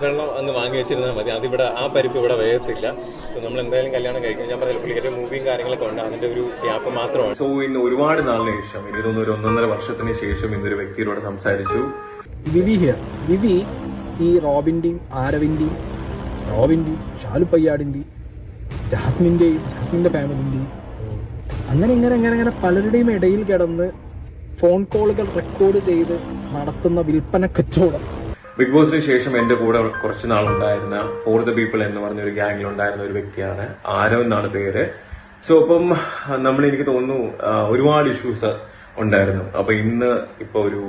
വെള്ളം അങ്ങ് വാങ്ങി വെച്ചിരുന്നാൽ മതി. അതിവിടെ ആ പരിപ്പ് ഇവിടെ വേഗത്തില്ല സോ നമ്മൾ എന്തായാലും കല്യാണം കഴിക്കും. ഞാൻ പറഞ്ഞ പുള്ളിക്കാരുടെ മൂവിയും കാര്യങ്ങളൊക്കെ ഉണ്ട്. അതിന്റെ ഒരു ഗ്യാപ്പ് മാത്രമാണ്. സോ ഇന്ന് ഒരുപാട് നാളിന് ശേഷം എനിക്ക് തോന്നുന്നു ഒരു ഒന്നൊന്നര വർഷത്തിന് ശേഷം ഇന്നൊരു വ്യക്തിയോട് സംസാരിച്ചു. വിവി ഹിയർ വിവി ഈ റോബിന്റെയും ആരവിന്റെയും റോബിന്റെയും ഷാലു പയ്യാടിന്റെയും ജാസ്മിന്റെയും ജാസ്മിന്റെ ഫാമിലിന്റെയും അങ്ങനെ ഇങ്ങനെ അങ്ങനെ അങ്ങനെ പലരുടെയും ഇടയിൽ കിടന്ന് ഫോൺ കോളുകൾ റെക്കോർഡ് ചെയ്ത് നടത്തുന്ന വിൽപ്പന കച്ചവടം. ബിഗ് ബോസിന് ശേഷം എന്റെ കൂടെ കുറച്ച് നാളുണ്ടായിരുന്ന ഫോർ ദ പീപ്പിൾ എന്ന് പറഞ്ഞ ഒരു ഗ്യാങ്ങിൽ ഉണ്ടായിരുന്ന ഒരു വ്യക്തിയാണ് ആരോ എന്നാണ് പേര്. സോ അപ്പം നമ്മൾ എനിക്ക് തോന്നുന്നു ഒരുപാട് ഇഷ്യൂസ് ഉണ്ടായിരുന്നു. അപ്പൊ ഇന്ന് ഇപ്പൊ ഒരു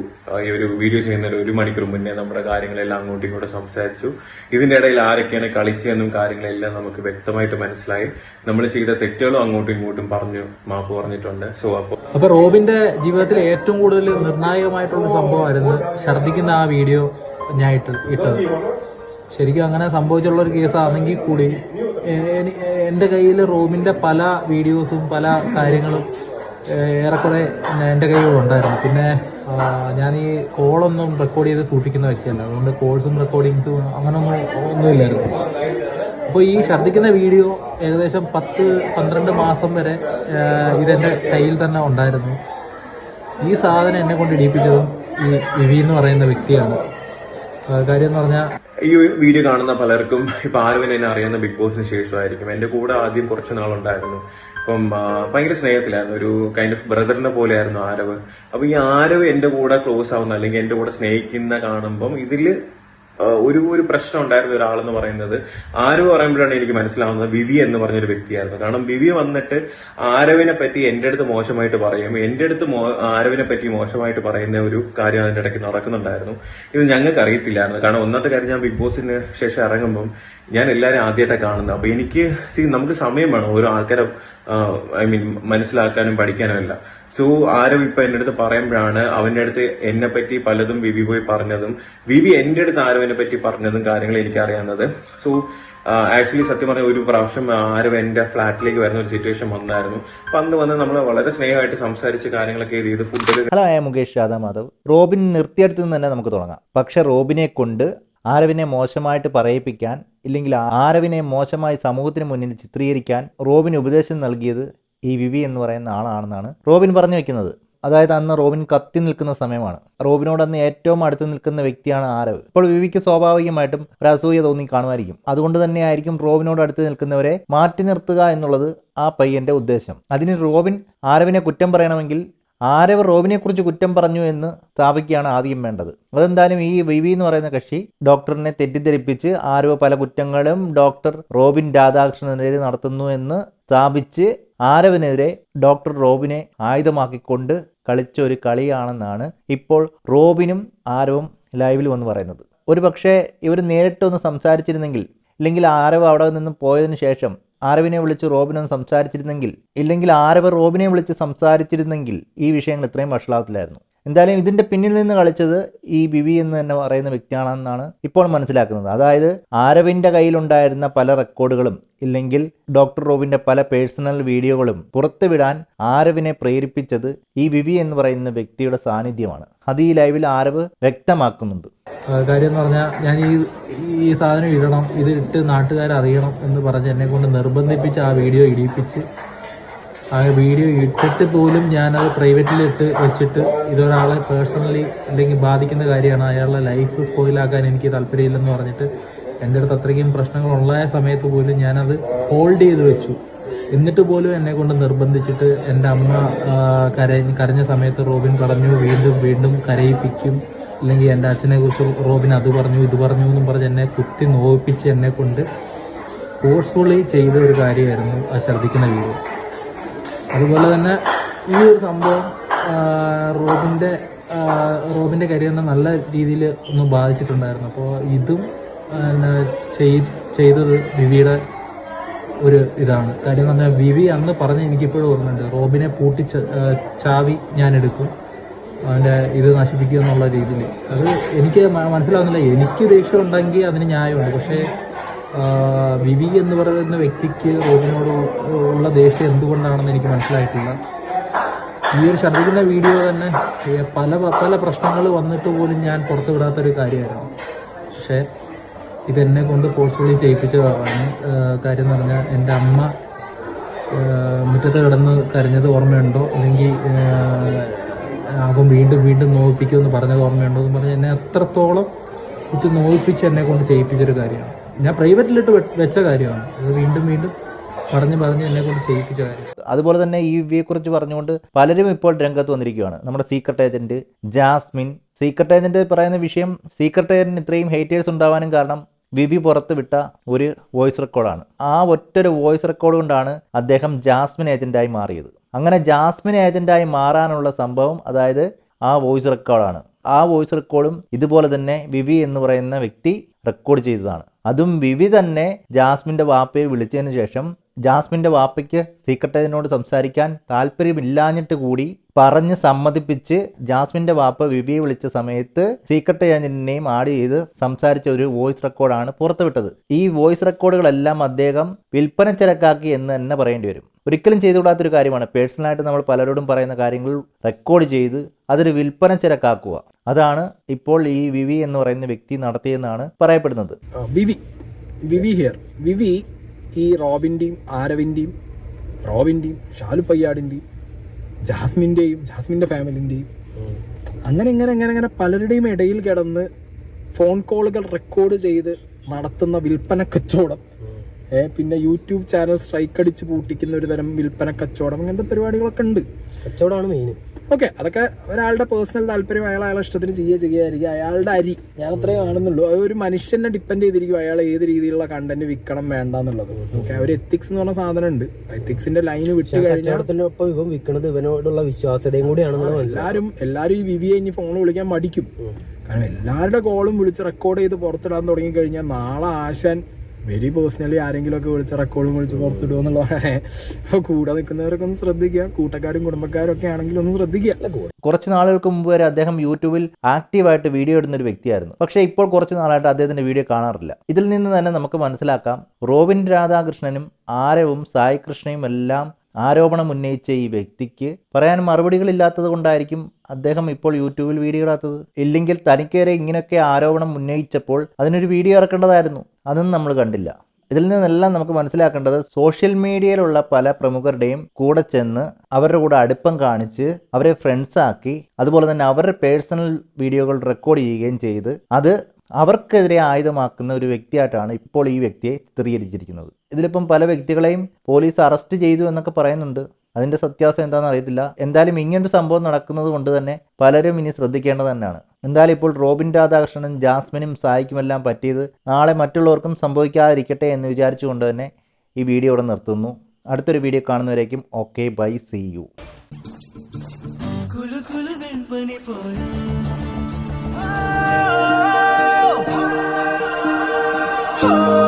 ഈ ഒരു വീഡിയോ ചെയ്യുന്നതിന് ഒരു മണിക്കൂർ മുന്നേ നമ്മുടെ കാര്യങ്ങളെല്ലാം അങ്ങോട്ടും ഇങ്ങോട്ടും സംസാരിച്ചു. ഇതിന്റെ ഇടയിൽ ആരൊക്കെയാണ് കളിച്ചതെന്നും കാര്യങ്ങളെല്ലാം നമുക്ക് വ്യക്തമായിട്ട് മനസ്സിലായി. നമ്മൾ ചെയ്ത തെറ്റുകളും അങ്ങോട്ടും ഇങ്ങോട്ടും പറഞ്ഞു മാപ്പ് പറഞ്ഞിട്ടുണ്ട്. സോ അപ്പോൾ അപ്പൊ റോബിന്റെ ജീവിതത്തിൽ ഏറ്റവും കൂടുതൽ നിർണായകമായിട്ടുള്ള സംഭവമായിരുന്നു ഛർദിക്കുന്ന ആ വീഡിയോ ഞാൻ ഇട്ട് ഇട്ടത്. ശരിക്കും അങ്ങനെ സംഭവിച്ചുള്ള ഒരു കേസാണെങ്കിൽ കൂടി എന്റെ കയ്യിൽ റോമിന്റെ പല വീഡിയോസും പല കാര്യങ്ങളും ഏറെക്കുറെ എന്റെ കയ്യിൽ ഉണ്ടായിരുന്നു. പിന്നെ ഞാൻ ഈ കോളൊന്നും റെക്കോർഡ് ചെയ്ത് സൂക്ഷിക്കുന്ന വ്യക്തിയല്ല. അതുകൊണ്ട് കോൾസും റെക്കോർഡിങ്സും അങ്ങനൊന്നും ഒന്നുമില്ലായിരുന്നു. അപ്പോൾ ഈ ഛർദ്ദിക്കുന്ന വീഡിയോ ഏകദേശം പത്ത് പന്ത്രണ്ട് മാസം വരെ ഇതെന്റെ കയ്യിൽ തന്നെ ഉണ്ടായിരുന്നു. ഈ സാധനം എന്നെ കൊണ്ട് ഇടിയിപ്പിച്ചതും ഈ ഇവി എന്ന് പറയുന്ന വ്യക്തിയാണ്. കാര്യം എന്ന് പറഞ്ഞാൽ ഈ വീഡിയോ കാണുന്ന പലർക്കും ഇപ്പൊ ആരും എന്നെ അറിയുന്ന ബിഗ് ബോസിന് ശേഷമായിരിക്കും. എന്റെ കൂടെ ആദ്യം കുറച്ച് നാളുണ്ടായിരുന്നു. അപ്പം ഭയങ്കര സ്നേഹത്തിലായിരുന്നു. ഒരു കൈൻഡ് ഓഫ് ബ്രദറിനെ പോലെയായിരുന്നു ആരവ്. അപ്പൊ ഈ ആരവ് എന്റെ കൂടെ ക്ലോസ് ആവുന്ന അല്ലെങ്കിൽ എന്റെ കൂടെ സ്നേഹിക്കുന്ന കാണുമ്പം ഇതിൽ ഒരു ഒരു പ്രശ്നം ഉണ്ടായിരുന്ന ഒരാളെന്ന് പറയുന്നത് ആര് പറയുമ്പോഴാണ് എനിക്ക് മനസ്സിലാവുന്നത് വിവി എന്ന് പറഞ്ഞൊരു വ്യക്തിയായിരുന്നു. കാരണം വിവി വന്നിട്ട് ആരവിനെ പറ്റി എന്റെ അടുത്ത് മോശമായിട്ട് പറയും എന്റെ അടുത്ത് ആരവിനെ പറ്റി മോശമായിട്ട് പറയുന്ന ഒരു കാര്യം അതിന്റെ ഇടയ്ക്ക് നടക്കുന്നുണ്ടായിരുന്നു. ഇത് ഞങ്ങൾക്ക് അറിയത്തില്ലായിരുന്നു. കാരണം ഒന്നാമത്തെ കാര്യം ഞാൻ ബിഗ് ബോസിന് ശേഷം ഇറങ്ങുമ്പം ഞാൻ എല്ലാവരും ആദ്യമായിട്ടാണ് കാണുന്നത്. അപ്പൊ എനിക്ക് സി നമുക്ക് സമയം വേണം ഓരോ ആൾക്കാരെ ഐ മീൻ മനസ്സിലാക്കാനും പഠിക്കാനും എല്ലാം. സോ ആരും ഇപ്പൊ എന്റെ അടുത്ത് പറയുമ്പോഴാണ് അവന്റെ അടുത്ത് എന്നെ പറ്റി പലതും വിവി പോയി പറഞ്ഞതും. വിവി എന്റെ അടുത്ത് ആരവിനെ പറ്റി പറഞ്ഞതും കാര്യങ്ങളും എനിക്ക് അറിയാവുന്നത് സോ ആക്ച്വലി സത്യം പറഞ്ഞ ഒരു പ്രാവശ്യം ആരവ് എന്റെ ഫ്ലാറ്റിലേക്ക് വരുന്ന ഒരു സിറ്റുവേഷൻ വന്നായിരുന്നു. അപ്പൊ അന്ന് വന്ന് നമ്മൾ വളരെ സ്നേഹമായിട്ട് സംസാരിച്ച് കാര്യങ്ങളൊക്കെ ചെയ്ത് ഫുഡ് ഹലോ ആയ മുകേഷ് യാദവ് മാധവ് റോബിൻ നിർത്തിയെടുത്ത് നിന്ന് തന്നെ നമുക്ക് തുടങ്ങാം. പക്ഷെ റോബിനെ കൊണ്ട് ആരവിനെ മോശമായിട്ട് പറയിപ്പിക്കാൻ ഇല്ലെങ്കിൽ ആരവിനെ മോശമായി സമൂഹത്തിന് മുന്നിൽ ചിത്രീകരിക്കാൻ റോബിന് ഉപദേശം നൽകിയത് ഈ വിവി എന്ന് പറയുന്ന ആളാണെന്നാണ് റോബിൻ പറഞ്ഞു വെക്കുന്നത്. അതായത് അന്ന് റോബിൻ കത്തി നിൽക്കുന്ന സമയമാണ്. റോബിനോട് അന്ന് ഏറ്റവും അടുത്ത് നിൽക്കുന്ന വ്യക്തിയാണ് ആരവ്. ഇപ്പോൾ വിവിക്ക് സ്വാഭാവികമായിട്ടും ഒരു അസൂയ തോന്നി കാണുമായിരിക്കും. അതുകൊണ്ട് തന്നെ ആയിരിക്കും റോബിനോട് അടുത്ത് നിൽക്കുന്നവരെ മാറ്റി നിർത്തുക എന്നുള്ളത് ആ പയ്യന്റെ ഉദ്ദേശം. അതിന് റോബിൻ ആരവിനെ കുറ്റം പറയണമെങ്കിൽ ആരവ് റോബിനെ കുറിച്ച് കുറ്റം പറഞ്ഞു എന്ന് സ്ഥാപിക്കുകയാണ് ആദ്യം വേണ്ടത്. അതെന്തായാലും ഈ വിവി എന്ന് പറയുന്ന കക്ഷി ഡോക്ടറിനെ തെറ്റിദ്ധരിപ്പിച്ച് ആരവ് പല കുറ്റങ്ങളും ഡോക്ടർ റോബിൻ രാധാകൃഷ്ണനെതിരെ നടത്തുന്നു എന്ന് സ്ഥാപിച്ച് ആരവിനെതിരെ ഡോക്ടർ റോബിനെ ആയുധമാക്കിക്കൊണ്ട് കളിച്ച ഒരു കളിയാണെന്നാണ് ഇപ്പോൾ റോബിനും ആരവും ലൈവിൽ വന്ന് പറയുന്നത്. ഒരു പക്ഷേ ഇവർ നേരിട്ടൊന്ന് സംസാരിച്ചിരുന്നെങ്കിൽ ഇല്ലെങ്കിൽ ആരവ് അവിടെ നിന്ന് പോയതിന് ശേഷം ആരവിനെ വിളിച്ച് റോബിനൊന്ന് സംസാരിച്ചിരുന്നെങ്കിൽ ഇല്ലെങ്കിൽ ആരവ് റോബിനെ വിളിച്ച് സംസാരിച്ചിരുന്നെങ്കിൽ ഈ വിഷയങ്ങൾ ഇത്രയും വഷളാവത്തില്ലായിരുന്നു. എന്തായാലും ഇതിന്റെ പിന്നിൽ നിന്ന് കളിച്ചത് ഈ ബിബി എന്ന് തന്നെ പറയുന്ന വ്യക്തിയാണെന്നാണ് ഇപ്പോൾ മനസ്സിലാക്കുന്നത്. അതായത് ആരവിന്റെ കയ്യിലുണ്ടായിരുന്ന പല റെക്കോർഡുകളും ഇല്ലെങ്കിൽ ഡോക്ടർ റോബിന്റെ പല പേഴ്സണൽ വീഡിയോകളും പുറത്തുവിടാൻ ആരവിനെ പ്രേരിപ്പിച്ചത് ഈ വിവി എന്ന് പറയുന്ന വ്യക്തിയുടെ സാന്നിധ്യമാണ്. അത് ഈ ലൈവിൽ ആരവ് വ്യക്തമാക്കുന്നുണ്ട്. കാര്യം എന്ന് പറഞ്ഞാൽ ഞാൻ ഈ ഈ സാധനം ഇടണം ഇത് ഇട്ട് നാട്ടുകാരറിയണം എന്ന് പറഞ്ഞ് എന്നെ കൊണ്ട് നിർബന്ധിപ്പിച്ച് ആ വീഡിയോ ഇടിയിപ്പിച്ച് ആ വീഡിയോ ഇട്ടിട്ട് പോലും ഞാനത് പ്രൈവറ്റിൽ ഇട്ട് വെച്ചിട്ട് ഇതൊരാളെ പേഴ്സണലി അല്ലെങ്കിൽ ബാധിക്കുന്ന കാര്യമാണ്. അയാളുടെ ലൈഫ് സ്പോയിലാക്കാൻ എനിക്ക് താല്പര്യമില്ലെന്ന് പറഞ്ഞിട്ട് എന്റെ അടുത്ത് അത്രയ്ക്കും പ്രശ്നങ്ങൾ ഉള്ള സമയത്ത് പോലും ഞാനത് ഹോൾഡ് ചെയ്ത് വെച്ചു. എന്നിട്ട് പോലും എന്നെ കൊണ്ട് നിർബന്ധിച്ചിട്ട് എന്റെ അമ്മ കരഞ്ഞ കരഞ്ഞ് സമയത്ത് റോബിൻ പറഞ്ഞു വീണ്ടും വീണ്ടും കരയിപ്പിക്കും. അല്ലെങ്കിൽ എന്റെ അച്ഛനെ കുറിച്ച് റോബിൻ അത് പറഞ്ഞു ഇത് പറഞ്ഞു എന്നും പറഞ്ഞ് എന്നെ കുത്തി നോവിപ്പിച്ച് എന്നെ കൊണ്ട് ഫോഴ്സ്ഫുള്ളി ചെയ്ത ഒരു കാര്യമായിരുന്നു ആ ഛർദ്ദിക്കുന്ന വീഡിയോ. അതുപോലെ തന്നെ ഈ ഒരു സംഭവം റോബിന്റെ റോബിന്റെ കരിയറിനെ നല്ല രീതിയിൽ ഒന്ന് ബാധിച്ചിട്ടുണ്ടായിരുന്നു. അപ്പോൾ ഇതും ചെയ്തത് വിവിയുടെ ഒരു ഇതാണ്. കാര്യം എന്ന് പറഞ്ഞാൽ വിവി അന്ന് പറഞ്ഞ് എനിക്കിപ്പോഴും ഓർമ്മയുണ്ട്. റോബിനെ പൂട്ടി ചാവി ഞാൻ എടുക്കും. അവന്റെ ഇത് നശിപ്പിക്കുക എന്നുള്ള രീതിയിൽ. അത് എനിക്ക് മനസ്സിലാവുന്നില്ല. എനിക്ക് ദേഷ്യം ഉണ്ടെങ്കിൽ അതിന് ന്യായമുണ്ട്. പക്ഷേ വിവി എന്ന് പറയുന്ന വ്യക്തിക്ക് റോബിനോട് ഉള്ള ദേഷ്യം എന്തുകൊണ്ടാണെന്ന് എനിക്ക് മനസ്സിലായിട്ടില്ല. ഈ ഒരു ഛർദ്ദിക്കുന്ന വീഡിയോ തന്നെ പല പല പ്രശ്നങ്ങൾ വന്നിട്ട് പോലും ഞാൻ പുറത്തു വിടാത്തൊരു കാര്യമായിരുന്നു. പക്ഷേ ഇതെന്നെ കൊണ്ട് ഫോഴ്സ്ഫുള്ളി ചെയ്യിപ്പിച്ചതാണ് കാര്യം എന്ന് പറഞ്ഞാൽ എന്റെ അമ്മ മുറ്റത്ത് കിടന്ന് കരഞ്ഞത് ഓർമ്മയുണ്ടോ? അല്ലെങ്കിൽ ആകും വീണ്ടും വീണ്ടും നോവിപ്പിക്കുമെന്ന് പറഞ്ഞത് ഓർമ്മയുണ്ടോ? എന്ന് പറഞ്ഞാൽ എന്നെ അത്രത്തോളം കുറ്റി നോവിപ്പിച്ച് എന്നെ കൊണ്ട് ചെയ്യിപ്പിച്ചൊരു കാര്യമാണ്. ഞാൻ പ്രൈവറ്റിലിട്ട് വെച്ച കാര്യമാണ്. അത് വീണ്ടും വീണ്ടും പറഞ്ഞു പറഞ്ഞ് എന്നെ കൊണ്ട് ചെയ്യിപ്പിച്ച കാര്യം. അതുപോലെ തന്നെ ഈ വിവിയെക്കുറിച്ച് പറഞ്ഞുകൊണ്ട് പലരും ഇപ്പോൾ രംഗത്ത് വന്നിരിക്കുകയാണ്. നമ്മുടെ secret agent Jasmine. Secret agent പറയുന്ന വിഷയം സീക്രട്ട് ഏജന്റിന് ഇത്രയും ഹേറ്റേഴ്സ് ഉണ്ടാവാനും കാരണം വിവി പുറത്ത് വിട്ട ഒരു വോയിസ് റെക്കോർഡാണ് ആ ഒറ്റൊരു വോയിസ് റെക്കോർഡ് കൊണ്ടാണ് അദ്ദേഹം ജാസ്മിൻ ഏജന്റായി മാറിയത്. അങ്ങനെ ജാസ്മിൻ ഏജന്റായി മാറാനുള്ള സംഭവം അതായത് ആ വോയിസ് റെക്കോർഡാണ് ആ വോയിസ് റെക്കോർഡും ഇതുപോലെ തന്നെ വിവി എന്ന് പറയുന്ന വ്യക്തി റെക്കോർഡ് ചെയ്തതാണ്. അതും വിവി തന്നെ ജാസ്മിന്റെ വാപ്പയെ വിളിച്ചതിന് ശേഷം ജാസ്മിന്റെ വാപ്പയ്ക്ക് സീക്രട്ട് ഏജന്റിനോട് സംസാരിക്കാൻ താല്പര്യമില്ലാഞ്ഞിട്ട് കൂടി പറഞ്ഞ് സമ്മതിപ്പിച്ച് ജാസ്മിന്റെ വാപ്പ വിവിയെ വിളിച്ച സമയത്ത് സീക്രട്ട് ഏജന്റിനെയും ആഡ് ചെയ്ത് സംസാരിച്ച ഒരു വോയിസ് റെക്കോർഡാണ് പുറത്തുവിട്ടത്. ഈ വോയിസ് റെക്കോർഡുകളെല്ലാം അദ്ദേഹം വിൽപ്പന ചരക്കാക്കി എന്ന് തന്നെ പറയേണ്ടി വരും. ഒരിക്കലും ചെയ്തുകൂടാത്തൊരു കാര്യമാണ്. പേഴ്സണലായിട്ട് നമ്മൾ പലരോടും പറയുന്ന കാര്യങ്ങൾ റെക്കോർഡ് ചെയ്ത് അതൊരു വിൽപ്പന ചരക്കാക്കുക. അതാണ് ഇപ്പോൾ ഈ വിവി എന്ന് പറയുന്ന വ്യക്തി നടത്തിയെന്നാണ് പറയപ്പെടുന്നത്. വിവി. വിവി ഹിയർ. വിവി ഈ റോബിന്റെയും ആരവിന്റെയും റോബിന്റെയും ഷാലു പയ്യാടിന്റെയും ജാസ്മിന്റെയും ജാസ്മിന്റെ ഫാമിലിന്റെയും അങ്ങനെ ഇങ്ങനെ അങ്ങനെ അങ്ങനെ പലരുടെയും ഇടയിൽ കിടന്ന് ഫോൺ കോളുകൾ റെക്കോർഡ് ചെയ്ത് നടത്തുന്ന വിൽപ്പന കച്ചവടം. പിന്നെ യൂട്യൂബ് ചാനൽ സ്ട്രൈക്ക് അടിച്ച് പൂട്ടിക്കുന്ന ഒരു തരം വിൽപ്പന കച്ചവടം. അങ്ങനത്തെ പരിപാടികളൊക്കെ ഉണ്ട്. കച്ചവടമാണ് മെയിൻ ഓക്കെ അതൊക്കെ ഒരാളുടെ പേഴ്സണൽ താല്പര്യം അയാൾ അയാളെ ഇഷ്ടത്തിന് ചെയ്യുക ചെയ്യുകയായിരിക്കും അയാളുടെ അരി ഞാൻ അത്രേ കാണുന്നുള്ളൂ. അത് ഒരു മനുഷ്യനെ ഡിപ്പെൻഡ് ചെയ്തിരിക്കും അയാൾ ഏത് രീതിയിലുള്ള കണ്ടന്റ് വിൽക്കണം വേണ്ട എന്നുള്ളത് ഓക്കെ ഒരു എത്തിക്സ് എന്ന് പറഞ്ഞ സാധനം ഉണ്ട് എത്തിക്സിന്റെ ലൈൻ വിട്ട് കഴിഞ്ഞാൽ ഇവൻ വിൽക്കുന്നത് ഇവനോടുള്ള വിശ്വാസ്യതയും കൂടിയാണ് എല്ലാവരും എല്ലാരും എല്ലാരും ഈ വിവിയെ ഇനി ഫോൺ വിളിക്കാൻ മടിക്കും. കാരണം എല്ലാവരുടെ കോളും വിളിച്ച് റെക്കോർഡ് ചെയ്ത് പുറത്തിടാൻ തുടങ്ങി കഴിഞ്ഞാൽ നാളെ ആശാൻ വെരി പേഴ്സണലി ആരെങ്കിലും ഒക്കെ വിളിച്ച് റെക്കോർഡും വിളിച്ച് പുറത്തിടുക എന്നുള്ളതാണ് അപ്പൊ കൂടെ നിൽക്കുന്നവരൊക്കെ ഒന്ന് ശ്രദ്ധിക്കുക. കൂട്ടക്കാരും കുടുംബക്കാരും ഒക്കെ ആണെങ്കിലും ഒന്ന് ശ്രദ്ധിക്കുക. കുറച്ച് നാളുകൾക്ക് മുമ്പ് വരെ അദ്ദേഹം യൂട്യൂബിൽ ആക്റ്റീവായിട്ട് വീഡിയോ ഇടുന്ന ഒരു വ്യക്തിയായിരുന്നു. പക്ഷെ ഇപ്പോൾ കുറച്ച് നാളായിട്ട് അദ്ദേഹത്തിന്റെ വീഡിയോ കാണാറില്ല. ഇതിൽ നിന്ന് തന്നെ നമുക്ക് മനസ്സിലാക്കാം. റോബിൻ രാധാകൃഷ്ണനും ആരവും സായി കൃഷ്ണയും എല്ലാം ആരോപണം ഉന്നയിച്ച ഈ വ്യക്തിക്ക് പറയാൻ മറുപടികളില്ലാത്തത് കൊണ്ടായിരിക്കും അദ്ദേഹം ഇപ്പോൾ യൂട്യൂബിൽ വീഡിയോ ഇടാത്തത്. ഇല്ലെങ്കിൽ തനിക്കേറെ ഇങ്ങനെയൊക്കെ ആരോപണം ഉന്നയിച്ചപ്പോൾ അതിനൊരു വീഡിയോ ഇറക്കേണ്ടതായിരുന്നു. അതൊന്നും നമ്മൾ കണ്ടില്ല. ഇതിൽ നിന്നെല്ലാം നമുക്ക് മനസ്സിലാക്കേണ്ടത് സോഷ്യൽ മീഡിയയിലുള്ള പല പ്രമുഖരുടെയും കൂടെ ചെന്ന് അവരുടെ കൂടെ അടുപ്പം കാണിച്ച് അവരെ ഫ്രണ്ട്സ് ആക്കി അതുപോലെ തന്നെ അവരുടെ പേഴ്സണൽ വീഡിയോകൾ റെക്കോർഡ് ചെയ്യുകയും ചെയ്ത് അത് അവർക്കെതിരെ ആയുധമാക്കുന്ന ഒരു വ്യക്തിയായിട്ടാണ് ഇപ്പോൾ ഈ വ്യക്തിയെ ചിത്രീകരിച്ചിരിക്കുന്നത്. ഇതിലിപ്പം പല വ്യക്തികളെയും പോലീസ് അറസ്റ്റ് ചെയ്തു എന്നൊക്കെ പറയുന്നുണ്ട്. അതിന്റെ സത്യാവസ്ഥ എന്താണെന്ന് അറിയത്തില്ല. എന്തായാലും ഇങ്ങനൊരു സംഭവം നടക്കുന്നത് കൊണ്ട് തന്നെ പലരും ഇനി ശ്രദ്ധിക്കേണ്ടത് തന്നെയാണ്. എന്തായാലും ഇപ്പോൾ റോബിൻ രാധാകൃഷ്ണനും ജാസ്മിനും സായിക്കുമെല്ലാം പറ്റിയത് നാളെ മറ്റുള്ളവർക്കും സംഭവിക്കാതിരിക്കട്ടെ എന്ന് വിചാരിച്ചുകൊണ്ട് തന്നെ ഈ വീഡിയോ ഇവിടെ നിർത്തുന്നു. അടുത്തൊരു വീഡിയോ കാണുന്നവരേക്കും okay bye see you. Oh